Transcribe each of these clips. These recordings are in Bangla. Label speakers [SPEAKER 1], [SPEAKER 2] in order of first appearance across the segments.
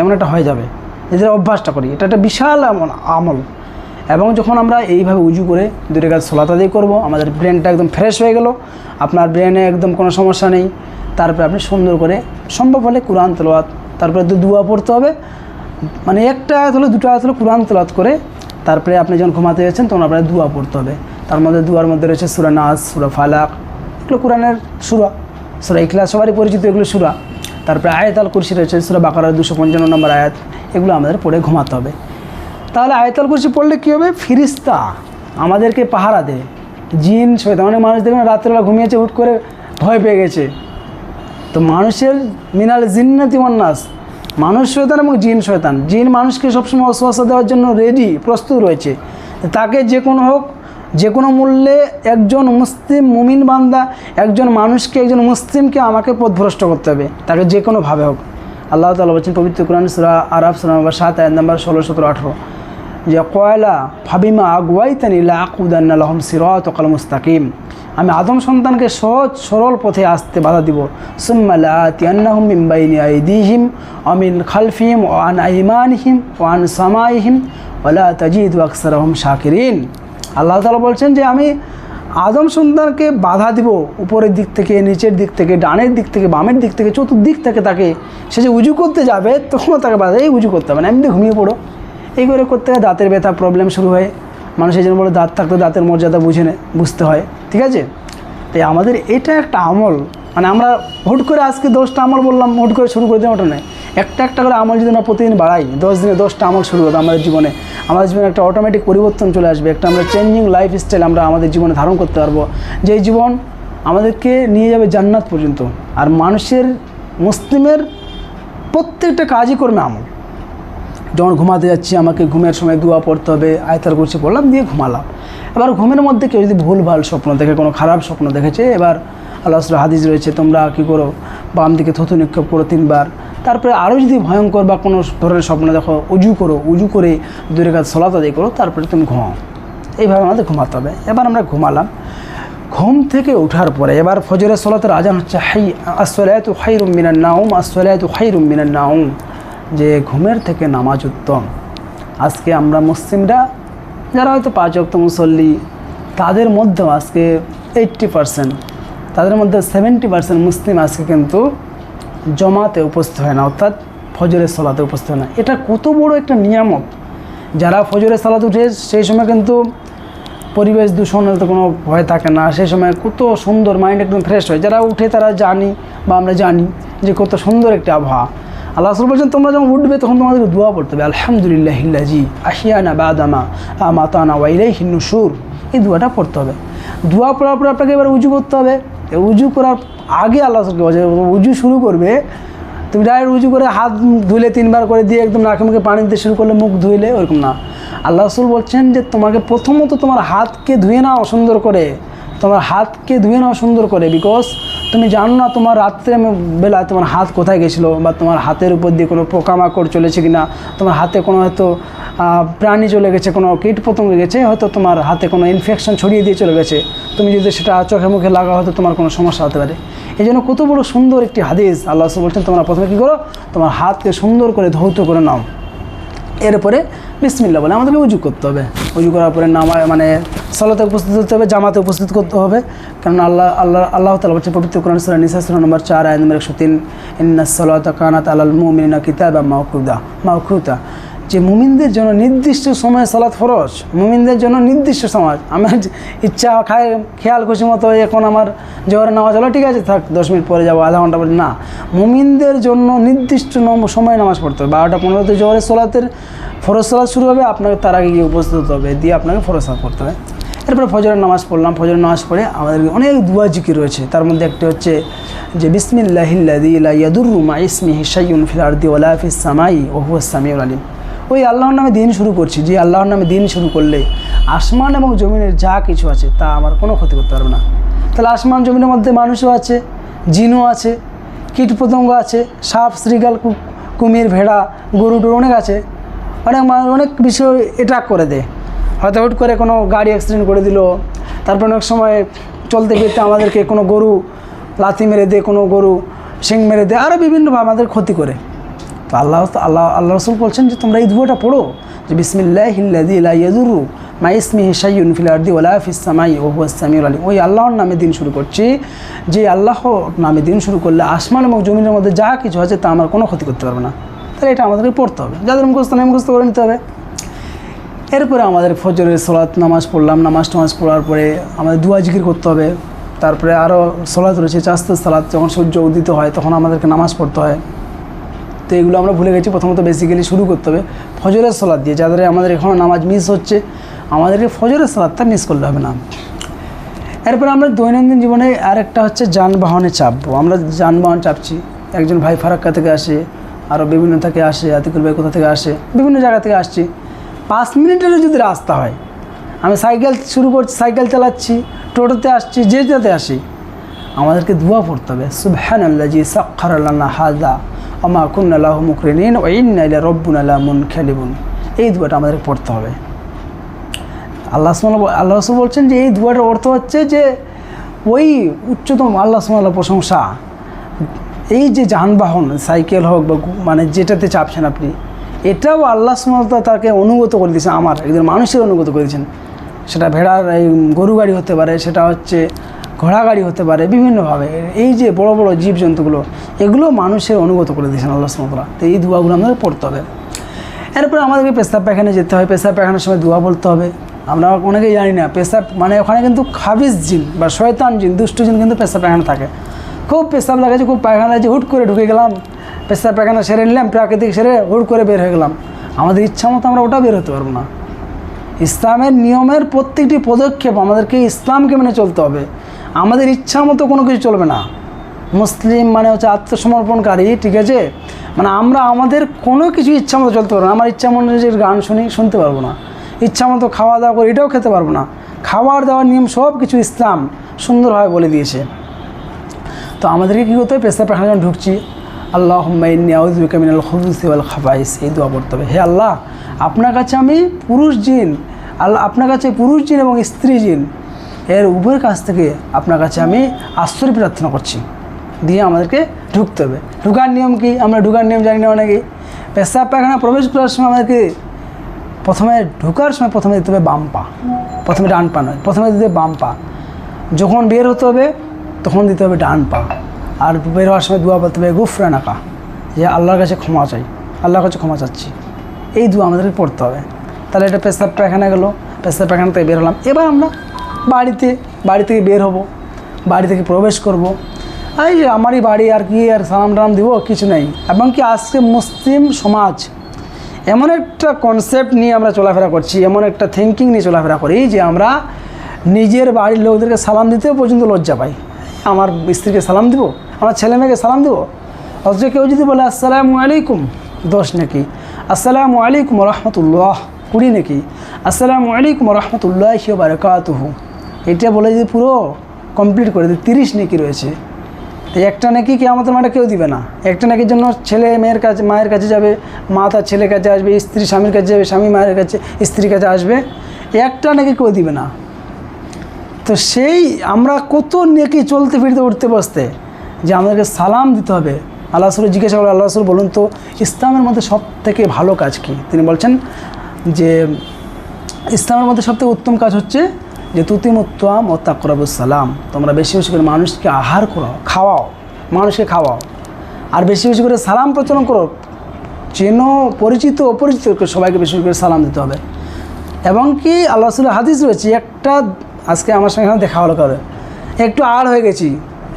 [SPEAKER 1] এমন একটা হয়ে যাবে। এদের অভ্যাসটা করি, এটা একটা বিশাল আমল। এবং যখন আমরা এইভাবে উজু করে দুটো কাজ দিয়ে করব, আমাদের ব্রেনটা একদম ফ্রেশ হয়ে গেল। আপনার ব্রেনে একদম কোনো সমস্যা নেই। তারপরে আপনি সুন্দর করে, সম্ভব হলে কোরআন তেলাওয়াত, তারপরে দুয়া পড়তে হবে। মানে একটা আয়াত হলে, দুটো আয়াত হলে কোরআন তেলাওয়াত করে, তারপরে আপনি যখন ঘুমাতে যাচ্ছেন, তখন আপনার দুয়া পড়তে হবে। তার মধ্যে দুয়ার মধ্যে রয়েছে সুরা নাজ সুরা ফালাক। এগুলো কোরআনের সুরা। সুরা ইখলাস সবারই পরিচিত, এগুলো সুরা। তারপরে আয়াত আল কুরসি রয়েছে, সুরা বাকারার দুশো পঞ্চান্ন নম্বর আয়াত। এগুলো আমাদের পড়ে ঘুমাতে হবে। তাহলে আয়তাল কুরসি পড়লে কী হবে? ফিরিস্তা আমাদেরকে পাহারা দেয়। জিন, শয়তান, অনেক মানুষ দেখবেন রাত্রেবেলা ঘুমিয়েছে, হুট করে ভয় পেয়ে গেছে। তো মানুষের মিনাল জিন্নাতি নাস, মানুষ শয়তান এবং জিন শয়তান। জিন মানুষকে সবসময় অশ্বাসা দেওয়ার জন্য রেডি প্রস্তুত রয়েছে। তাকে যে কোনো হোক যে কোনো মূল্যে একজন মুসলিম মুমিন বান্দা, একজন মানুষকে, একজন মুসলিমকে আমাকে পথভ্রষ্ট করতে হবে। তাকে যে কোনোভাবে হোক। আল্লাহ তালা বলছেন পবিত্র কোরআন সুরা আরব সুরা নম্বর সাত, আয়াত নম্বর ষোলো, সতেরো, আঠেরো। যে কয়লা, ফাবিমা আগুয়াইতানি লাকুদান্নালহম সিরাত কাল মুস্তাকিম। আমি আদম সন্তানকে সহজ, সরল পথে আসতে বাধা দিব। সুম্মালা তিয়ান্নাহুম মিম্বাইনি আইদিহিম অমিন খালফিম ও আন আইমানহিম ও আন সামাইহিম ওলা তাজিদ আকসারহম শাকিরিন। আল্লাহ তালা বলছেন যে আমি আদম সন্তানকে বাধা দিব, উপরের দিক থেকে, নিচের দিক থেকে, ডানের দিক থেকে, বামের দিক থেকে, চতুর্দিক থেকে তাকে, সে যে উজু করতে যাবে তখনও তাকে বাধা এই উজু করতে হবে না এমনি ঘুমিয়ে পড়ো। এই করে করতে দাঁতের ব্যথা প্রবলেম শুরু হয়। মানুষ মানুষের জন্য বলে দাঁত থাকতে দাঁতের মর্যাদা বুঝে বুঝতে হয়। ঠিক আছে? তাই আমাদের এটা একটা আমল। মানে আমরা হুট করে আজকে দশটা আমল বললাম, হুট করে শুরু করে দিলাম ওটা নয়। একটা একটা করে আমল যদি আমরা প্রতিদিন বাড়াই, দশ দিনে দশটা আমল শুরু হবে আমাদের জীবনে আমাদের জীবনে একটা অটোমেটিক পরিবর্তন চলে আসবে, একটা আমরা চেঞ্জিং লাইফ স্টাইল আমরা আমাদের জীবনে ধারণ করতে পারব। যে জীবন আমাদেরকে নিয়ে যাবে জান্নাত পর্যন্ত, আর মানুষের, মুসলিমের প্রত্যেকটা কাজই করবে আমল। যখন ঘুমাতে যাচ্ছি, আমাকে ঘুমের সময় দোয়া পড়তে হবে, আয়তার করছি পড়লাম, দিয়ে ঘুমালাম। এবার ঘুমের মধ্যে কেউ যদি ভুলভাল স্বপ্ন দেখে, কোনো খারাপ স্বপ্ন দেখেছে, এবার আল্লাহ হাদিস রয়েছে, তোমরা কী করো? বাম দিকে থুতু নিক্ষেপ করো তিনবার। তারপরে আরও যদি ভয়ঙ্কর বা কোনো ধরনের স্বপ্ন দেখো, উজু করো, উজু করে দূরে কাজ সলাত আদায় করো, তারপরে তুমি ঘুমাও। এইভাবে আমাদের ঘুমাতে হবে। এবার আমরা ঘুমালাম। ঘুম থেকে ওঠার পরে এবার ফজরের সলাতের আজান হচ্ছে হাই আসলায়ত খাইরুম মিনান নাউম আসলায়ত খাইরুম মিনান নাউম যে ঘুমের থেকে নামাজ উত্তম। আজকে আমরা মুসলিমরা, যারা হয়তো পাঁচ অক্ত মুসল্লি, তাদের মধ্যেও আজকে এইট্টি পারসেন্ট তাদের মধ্যে সেভেন্টি পারসেন্ট মুসলিম আজকে কিন্তু জমাতে উপস্থিত হয় না, অর্থাৎ ফজরের সলাতে উপস্থিত হয় না। এটা কত বড় একটা নিয়ামত। যারা ফজরের সালাত উঠে, সেই সময় কিন্তু পরিবেশ দূষণের তো কোনো ভয় থাকে না। সেই সময় কত সুন্দর মাইন্ড একদম ফ্রেশ হয়। যারা উঠে তারা জানি, বা আমরা জানি যে কত সুন্দর একটা আবহাওয়া। আল্লাহ রসুল বলছেন, তোমরা যখন উঠবে, তখন তোমাদেরকে দোয়া পড়তে হবে। আলহামদুলিল্লাহ হিল্লাজি আশিয়ানা বাদামা মাতানা ওয়াইলাই হিন্নুসুর এই দোয়াটা পড়তে হবে। দোয়া পড়ার পর আপনাকে এবার উজু করতে হবে। উজু করার আগে আল্লাহ বলছে, উজু শুরু করবে। তুমি ডাইরেক্ট উজু করে হাত ধুলে তিনবার করে দিয়ে একদম নাকে মুখে পানি দিতে শুরু করলে মুখ ধুইলে ওরকম না। আল্লাহ রসুল বলছেন যে, তোমাকে প্রথমত তোমার হাতকে ধুয়ে নাও সুন্দর করে। তোমার হাতকে ধুয়ে নাও সুন্দর করে বিকজ তুমি জানো না তোমার রাত্রে বেলা তোমার হাত কোথায় গেছিল বা তোমার হাতের উপর দিয়ে কোনো পোকামাকড় চলেছে কিনা। তোমার হাতে কোনো হয়তো প্রাণী চলে গেছে, কোনো কীট পতঙ্গ গেছে, হয়তো তোমার হাতে কোনো ইনফেকশন ছড়িয়ে দিয়ে চলে গেছে। তুমি যদি সেটা চোখে মুখে লাগা হয়তো তোমার কোনো সমস্যা হতে পারে। এই জন্য কত বড় সুন্দর একটি হাদিস আল্লাহ বলছেন, তোমরা প্রথমে কী করো, তোমার হাতকে সুন্দর করে ধৌত করে নাও। এরপরে বিসমিল্লা বলে, আমাদেরকে উজু করতে হবে। উজু করার পরে নামা মানে সলাতে উপস্থিত হতে হবে, জামাতে উপস্থিত করতে হবে। কারণ আল্লাহ আল্লাহ আল্লাহ তালা বলছে পবিত্র কোরআন সুরা নিসা নম্বর চার আয় নম্বর একশো তিন ইন্না সলাত কানাত আলাল মুমিনা কিতাবা মাউকুদা মাউকুতা যে মুমিনদের জন্য নির্দিষ্ট সময়ে সালাত ফরজ, মুমিনদের জন্য নির্দিষ্ট সময়। আমার ইচ্ছা খায়, খেয়াল খুশি মতো এখন আমার জোহরের নামাজ হলো, ঠিক আছে, থাক, দশ মিনিট পরে যাব, আধা ঘণ্টা পরে। না, মুমিনদের জন্য নির্দিষ্ট সময়ে নামাজ পড়তে হবে। বারোটা পনেরোতে জোহরের সলাতের ফরজ সালাত শুরু হবে, আপনাকে তার আগে গিয়ে উপস্থিত হতে হবে, দিয়ে আপনাকে ফরজ সালাত করতে হবে। এরপরে ফজরের নামাজ পড়লাম, ফজরের নামাজ পড়ে আমাদের অনেক দুয়া জিকির রয়েছে। তার মধ্যে একটি হচ্ছে যে বিসমিল্লাহিল্লাদি লা ইয়াদুররু মা ইসমিহি শাইউন ফিল আরদি ওয়ালা ফিস সামাই ওয়া হুয়াস সামিউল আলিম। ওই আল্লাহর নামে দিন শুরু করছি, যে আল্লাহর নামে দিন শুরু করলে আসমান এবং জমিনের যা কিছু আছে তা আমার কোনো ক্ষতি করতে পারবে না। তাহলে আসমান জমিনের মধ্যে মানুষও আছে, জিনও আছে, কীটপতঙ্গ আছে, সাপ শ্রীগাল কুমির, ভেড়া, গরু, টরু অনেক আছে। অনেক অনেক বিষয় অ্যাটাক করে দেয়। হয়তো হুট করে কোনো গাড়ি অ্যাক্সিডেন্ট করে দিল, তারপর অনেক সময় চলতে ফিরতে আমাদেরকে কোনো গরু লাথি মেরে দেয়, কোনো গরু শিং মেরে দেয় আরও বিভিন্নভাবে আমাদের ক্ষতি করে। তো আল্লাহ আল্লাহ আল্লাহ রসুল বলছেন যে তোমরা এই দুয়াটা পড়ো যে বিসমিল্লাহ হিল্লাদি ইয়াদুরু মা ইসমি হিসাইউন ফিল আরদি ওলা ফিসামাই ও হুয়াসামিউল আলী। ওই আল্লাহর নামে দিন শুরু করছি। যে আল্লাহর নামে দিন শুরু করলে আসমান এবং জমিনের মধ্যে যা কিছু আছে তা আমার কোনো ক্ষতি করতে পারবে না। তাহলে এটা আমাদেরকে পড়তে হবে। যাদের মুখস্থ নেই মুখস্থ করে নিতে হবে। এরপরে আমাদের ফজরের সলাৎ নামাজ পড়লাম। নামাজ টামাজ পড়ার পরে আমাদের দুয়া জিকির করতে হবে। তারপরে আরও সলাৎ রয়েছে চাস্তের সালাত যখন সূর্য উদিত হয় তখন আমাদেরকে নামাজ পড়তে হয়। তো এগুলো আমরা ভুলে গেছি। প্রথমত বেসিক্যালি শুরু করতে হবে ফজরের সলাৎ দিয়ে। যাদের আমাদের এখনও নামাজ মিস হচ্ছে, আমাদেরকে ফজরের সলাৎটা মিস করলে হবে না। এরপর আমরা দৈনন্দিন জীবনে আরেকটা হচ্ছে যানবাহনে চাপবো। আমরা যানবাহন চাপছি। একজন ভাই ফারাক্কা থেকে আসে আরও বিভিন্ন থেকে আসে, আতিকুল ভাই কোথা থেকে আসে, বিভিন্ন জায়গা থেকে আসছি। পাঁচ মিনিটেরও যদি রাস্তা হয়, আমি সাইকেল শুরু করছি, সাইকেল চালাচ্ছি, টোটোতে আসছি, যে যেতে আসি, আমাদেরকে দোয়া পড়তে হবে। সুবহান আল্লাহ জি সাক্ষর আল্লাহ হাজা আমা কুন্নাল্লাহ মুকরিন ওইন্না ইলা রব্বুন আল্লাহ মুন খেলিবুন এই দুয়াটা আমাদের পড়তে হবে। আল্লাহ আল্লাহ রসুল বলছেন যে এই দুয়াটার অর্থ হচ্ছে যে ওই উচ্চতম আল্লাহ সুমাল্লাহ প্রশংসা। এই যে যানবাহন, সাইকেল হোক বা মানে যেটাতে চাপছেন আপনি, এটাও আল্লাহ সুমাল্লাহ তাকে অনুগত করে দিয়েছেন আমার, একজন মানুষের অনুগত করে দিয়েছেন। সেটা ভেড়ার, এই গরু গাড়ি হতে পারে, সেটা হচ্ছে ঘোড়া গাড়ি হতে পারে, বিভিন্নভাবে। এই যে বড় বড় জীবজন্তুগুলো, এগুলো মানুষের অনুগত করে দিয়েছেন আল্লাহ সুমাল্লাহ তো এই দুয়াগুলো আমাদের পড়তে হবে। এরপরে আমাদেরকে পেশাব পায়খানে যেতে হয়। পেশাব পায়খানার সময় দোয়া বলতে হবে। আমরা অনেকেই জানি না, পেশাব মানে ওখানে কিন্তু খাবিজ জিন বা শয়তান জিন, দুষ্ট জিন কিন্তু পেশাব পায়খানা থাকে। খুব পেশাব লাগাচ্ছে খুব পায়খানা লাগছে হুট করে ঢুকে গেলাম, পেশাব পায়খানা সেরে নিলাম, প্রাকৃতিক সেরে হুট করে বের হয়ে গেলাম। আমাদের ইচ্ছা মতো আমরা ওটা বের হতে পারব না। ইসলামের নিয়মের প্রত্যেকটি পদক্ষেপ আমাদেরকে ইসলামকে মেনে চলতে হবে। আমাদের ইচ্ছা মতো কোনো কিছু চলবে না। মুসলিম মানে হচ্ছে আত্মসমর্পণকারী, ঠিক আছে? মানে আমরা আমাদের কোনো কিছু ইচ্ছা মতো চলতে পারব না। আমার ইচ্ছা যে গান শুনি, শুনতে পারব না। ইচ্ছা মতো খাওয়া দাওয়া করি, এটাও খেতে পারব না। খাওয়ার দাওয়ার নিয়ম সব কিছু ইসলাম সুন্দরভাবে বলে দিয়েছে। তো আমাদেরকে কী করতে হবে? পেশা পাখানা যখন ঢুকছি। আল্লাহ মিনাল খুবুসি ওয়াল খাবাইস, এই দোয়া পড়তে হবে। হে আল্লাহ, আপনার কাছে আমি পুরুষ জিন, আল্লাহ, আপনার কাছে পুরুষ জিন এবং স্ত্রী জিন এর উভয়ের কাছ থেকে আপনার কাছে আমি আশ্চর্য প্রার্থনা করছি। দিয়ে আমাদেরকে ঢুকতে হবে। ঢুকার নিয়ম কি? আমরা ঢুকার নিয়ম জানি না অনেকে পেশাব পায়খানা প্রবেশ করার সময় আমাদেরকে প্রথমে ঢোকার সময় প্রথমে দিতে হবে বাম পা। প্রথমে ডান পা নয়, প্রথমে দিতে হবে বাম পা। যখন বের হতে হবে, তখন দিতে হবে ডান পা। আর বের হওয়ার সময় দোয়া বলতে হবে গুফরান আঁকা যে আল্লাহর কাছে ক্ষমা চাই। আল্লাহর কাছে ক্ষমা চাচ্ছি। এই দোয়া আমাদেরকে পড়তে হবে। তাহলে এটা পেশাব পায়খানা গেলো। পেশাব পায়খানা থেকে বের হলাম। এবার আমরা বাড়িতে, বাড়ি থেকে বের হব, বাড়ি থেকে প্রবেশ করব। এই আমারই বাড়ি আর কি আর সালাম টালাম দিব, কিছু নেই। এবং কি আজকে মুসলিম সমাজ এমন একটা কনসেপ্ট নিয়ে আমরা চলাফেরা করছি, এমন একটা থিঙ্কিং নিয়ে চলাফেরা করি যে আমরা নিজের বাড়ির লোকদেরকে সালাম দিতেও পর্যন্ত লজ্জা পাই। আমার স্ত্রীকে সালাম দিব, আমার ছেলে মেয়েকে সালাম দিব, অথচ কেউ যদি বলে, আসসালামু আলাইকুম দশ নাকি? আসসালামু আলাইকুম রহমতুল্লাহ কুড়ি নাকি? আসসালামু আলাইকুম রহমতুল্লাহ বারকাতুহু এটা বলে যদি পুরো কমপ্লিট করে দিই, তিরিশ নাকি রয়েছে। তো একটা নাকি কি আমাদের মাঠে কেউ দিবে না? একটা নাকির জন্য ছেলে, মেয়ের কাছে মায়ের কাছে যাবে, মা তার ছেলের কাছে আসবে, স্ত্রী স্বামীর কাছে যাবে, স্বামী মায়ের কাছে স্ত্রীর কাছে আসবে। একটা নাকি কেউ দিবে না। তো সেই আমরা কত নেকি চলতে ফিরতে উঠতে বসতে, যে আমাদেরকে সালাম দিতে হবে। আল্লাহ রসুল জিজ্ঞাসা করে আল্লাহ রসুল বলুন তো, ইসলামের মধ্যে সব থেকে ভালো কাজ কি? তিনি বলছেন যে, ইসলামের মধ্যে সবথেকে উত্তম কাজ হচ্ছে যে তুতিম উত্তম ও তাকরাবুস সালাম। তোমরা বেশি বেশি করে মানুষকে আহার করো, খাওয়াও, মানুষকে খাওয়াও। আর বেশি বেশি করে সালাম প্রচলন করো চেনো পরিচিত অপরিচিত সবাইকে বেশি বেশি করে সালাম দিতে হবে। এবং কি আল্লাহ রসুলের হাদিস রয়েছে, একটা আজকে আমার সঙ্গে দেখা হলো কারও। একটু আড় হয়ে গেছি,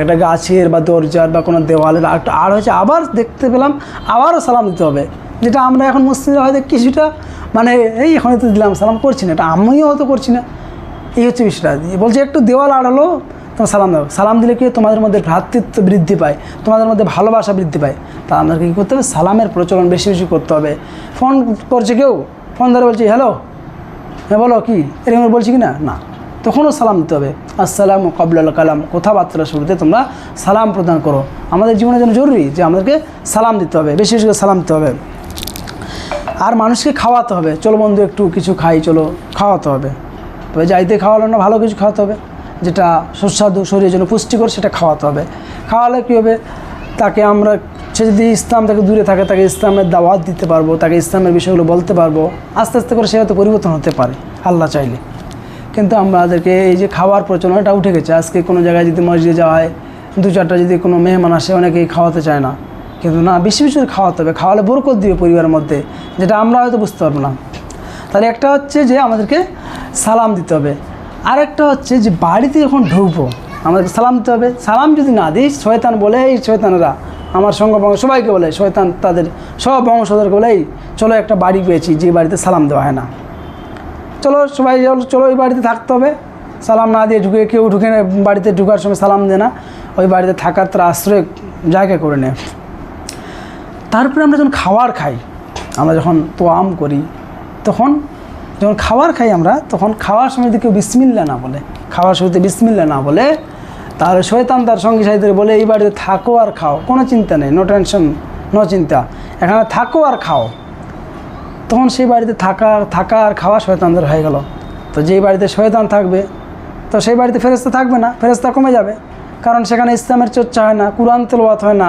[SPEAKER 1] একটা গাছের বা দরজার বা কোনো দেওয়ালের একটু আড় হয়েছে, আবার দেখতে পেলাম, আবারও সালাম দিতে হবে। যেটা আমরা এখন মুসলিমরা হয়তো কিছুটা মানে এই এখন তো দিলাম, সালাম করছি না, এটা আমিও হয়তো করছি না। এই হচ্ছে বিষয়টা। বলছে, একটু দেওয়াল আড়ালো, তোমার সালাম দাও। সালাম দিলে কি তোমাদের মধ্যে ভ্রাতৃত্ব বৃদ্ধি পায়? তোমাদের মধ্যে ভালোবাসা বৃদ্ধি পায়? তা আমাদেরকে কী করতে হবে? সালামের প্রচলন বেশি বেশি করতে হবে। ফোন করছে কেউ? ফোন ধরে বলছে, হ্যালো? হ্যাঁ বলো, কি? এরকম বলছি কি না? না। তখনও সালাম দিতে হবে। আসসালাম কবলাল কালাম। কথাবার্তার শুরুতে তোমরা সালাম প্রদান করো। আমাদের জীবনের জন্য জরুরি যে আমাদেরকে সালাম দিতে হবে, বেশি বেশি করে সালাম দিতে হবে। আর মানুষকে খাওয়াতে হবে। চলো বন্ধু, একটু কিছু খাই, চলো, খাওয়াতে হবে। তবে যাইতে খাওয়ালো না, ভালো কিছু খাওয়াতে হবে। যেটা সুস্বাদু, শরীরের জন্য পুষ্টিকর সেটা খাওয়াতে হবে। খাওয়ালে কী হবে? তাকে আমরা, সে যদি ইসলাম থেকে দূরে থাকে, তাকে ইসলামের দাওয়াত দিতে পারব, তাকে ইসলামের বিষয়গুলো বলতে পারব, আস্তে আস্তে করে সে হয়তো পরিবর্তন হতে পারে, আল্লাহ চাইলে। কিন্তু আমাদেরকে এই যে খাওয়ার প্রচলনটা উঠে গেছে, আজকে কোনো জায়গায় যদি মসজিদে যাওয়া হয় দু চারটা যদি কোনো মেহমান আসে, অনেকেই খাওয়াতে চায় না। কিন্তু না, বেশি বেশি খাওয়াতে হবে, খাওয়ালে বরকত দিবে পরিবারের মধ্যে, যেটা আমরা হয়তো বুঝতে পারব না। তাহলে একটা হচ্ছে যে আমাদেরকে সালাম দিতে হবে। আরেকটা হচ্ছে যে বাড়িতে যখন ঢুকবো, আমাদেরকে সালাম দিতে হবে। সালাম যদি না দিই শয়তান বলে, এই শয়তানেরা, আমার সঙ্গ বঙ্গ সবাইকে বলে, শয়তান তাদের সব বংশধরকে বলে, এই, চলো একটা বাড়ি পেয়েছি, যে বাড়িতে সালাম দেওয়া হয় না। চলো সবাই, চলো- ওই বাড়িতে থাকতে হবে। সালাম না দিয়ে ঢুকে, কেউ ঢুকে বাড়িতে ঢুকার সময় সালাম দেয় না। ওই বাড়িতে থাকার তার আশ্রয় জায়গা করে নেয় তারপরে আমরা যখন খাবার খাই, আমরা যখন তোয়াম করি, তখন যখন খাবার খাই আমরা, তখন খাওয়ার সময় কেউ বিসমিল্লা না বলে, খাওয়ার শুরুতে বিসমিল্লা না বলে, তাহলে শয়তান তার সঙ্গী সাথীদের বলে, এই বাড়িতে থাকো আর খাও। কোনো চিন্তা নেই নো টেনশন নো চিন্তা। এখানে থাকো আর খাও। তখন সেই বাড়িতে থাকা থাকা আর খাওয়া শয়তানদের হয়ে গেল। তো যেই বাড়িতে শয়তান থাকবে, তো সেই বাড়িতে ফেরেস্তা থাকবে না ফেরেস্তা কমে যাবে। কারণ সেখানে ইসলামের চর্চা হয় না, কোরআন তেলওয়াত হয় না।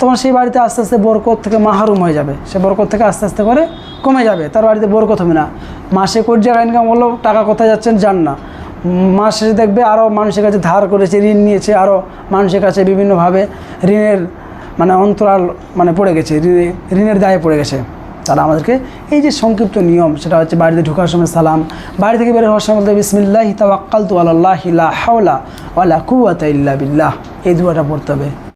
[SPEAKER 1] তখন সেই বাড়িতে আস্তে আস্তে বরকত থেকে মাহরুম হয়ে যাবে। সে বরকত থেকে আস্তে আস্তে করে কমে যাবে। তার বাড়িতে বরকত হবে না। মাসে কোটি টাকা ইনকাম করল টাকা কোথায় যাচ্ছেন যান না। মাস শেষে দেখবে আরও মানুষের কাছে ধার করেছে, ঋণ নিয়েছে আরও মানুষের কাছে বিভিন্নভাবে ঋণের মানে অন্তরাল মানে পড়ে গেছে ঋণে- ঋণের দায়ে পড়ে গেছে। তারা আমাদেরকে এই যে সংক্ষিপ্ত নিয়ম, সেটা হচ্ছে বাড়িতে ঢোকার সময় সালাম, বাড়ি থেকে বের হওয়ার সময় বিসমিল্লাহ তাওয়াক্কাল তু আল্লাহ লা হাওলা ওয়ালা কুওয়াতা ইল্লা বিল্লাহ। এই দুয়াটা পড়তে হবে।